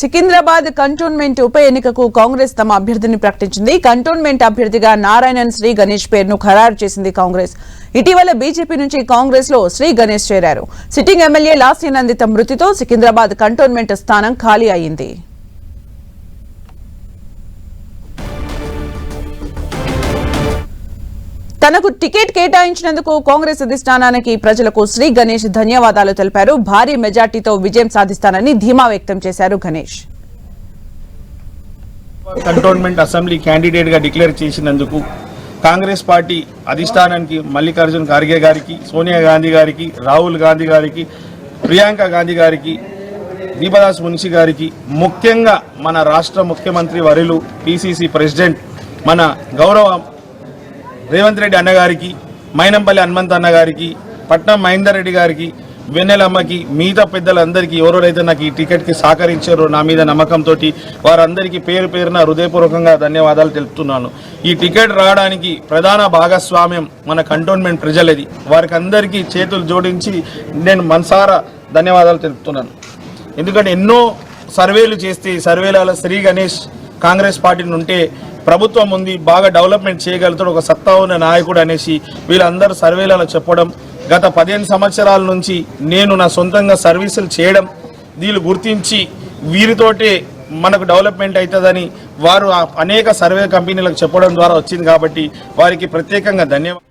Secunderabad cantonment ఉప ఎన్నికకు కాంగ్రెస్ తమ అభ్యర్థిని ప్రకటించింది. కంటోన్మెంట్ అభ్యర్థిగా నారాయణన్ శ్రీ గణేష్ పేరును ఖరారు చేసింది కాంగ్రెస్. ఇటీవల బీజేపీ నుంచి కాంగ్రెస్లో శ్రీ గణేష్ చేరారు. సిట్టింగ్ ఎమ్మెల్యే లాస్య నందిత మృతితో సికింద్రాబాద్ కంటోన్మెంట్ స్థానం ఖాళీ అయింది తనకు టికెట్ కేటాయించినందుకు కాంగ్రెస్ అధిష్టానానికి ప్రజలకు శ్రీ గణేష్ ధన్యవాదాలు తెలిపారు. భారీ మెజార్టీతో విజయం సాధిస్తానని ధీమా వ్యక్తం చేశారు గణేష్. కంటోన్మెంట్ అసెంబ్లీ క్యాండిడేట్గా డిక్లేర్ చేసినందుకు కాంగ్రెస్ పార్టీ అధిష్టానానికి మల్లికార్జున్ ఖార్గే గారికి సోనియా గాంధీ గారికి రాహుల్ గాంధీ గారికి ప్రియాంక గాంధీ గారికి దీపదాస్ మున్షి గారికి ముఖ్యంగా మన రాష్ట్ర ముఖ్యమంత్రి వరులు పిసిసి ప్రెసిడెంట్ మన గౌరవ రేవంత్ రెడ్డి అన్నగారికి మైనంపల్లి హనుమంత్ అన్నగారికి పట్నం మహేందర్ రెడ్డి గారికి వెన్నెలమ్మకి మిగతా పెద్దలందరికీ ఎవరెవరైతే నాకు ఈ టికెట్కి సహకరించారో నా మీద నమ్మకంతో వారందరికీ పేరు పేరున హృదయపూర్వకంగా ధన్యవాదాలు తెలుపుతున్నాను. ఈ టికెట్ రావడానికి ప్రధాన భాగస్వామ్యం మన కంటోన్మెంట్ ప్రజలది. వారికి అందరికీ చేతులు జోడించి నేను మనసారా ధన్యవాదాలు తెలుపుతున్నాను. ఎందుకంటే ఎన్నో సర్వేలు చేస్తే సర్వేల శ్రీ గణేష్ కాంగ్రెస్ పార్టీ నుంటే ప్రభుత్వం ఉంది బాగా డెవలప్మెంట్ చేయగలుగుతాడు ఒక సత్తా ఉన్న నాయకుడు అనేసి వీళ్ళందరూ సర్వేలలో చెప్పడం గత పదిహేను సంవత్సరాల నుంచి నేను నా సొంతంగా సర్వీసులు చేయడం వీళ్ళు గుర్తించి వీరితోటే మనకు డెవలప్మెంట్ అవుతుందని వారు అనేక సర్వే కంపెనీలకు చెప్పడం ద్వారా వచ్చింది కాబట్టి వారికి ప్రత్యేకంగా ధన్యవాదాలు.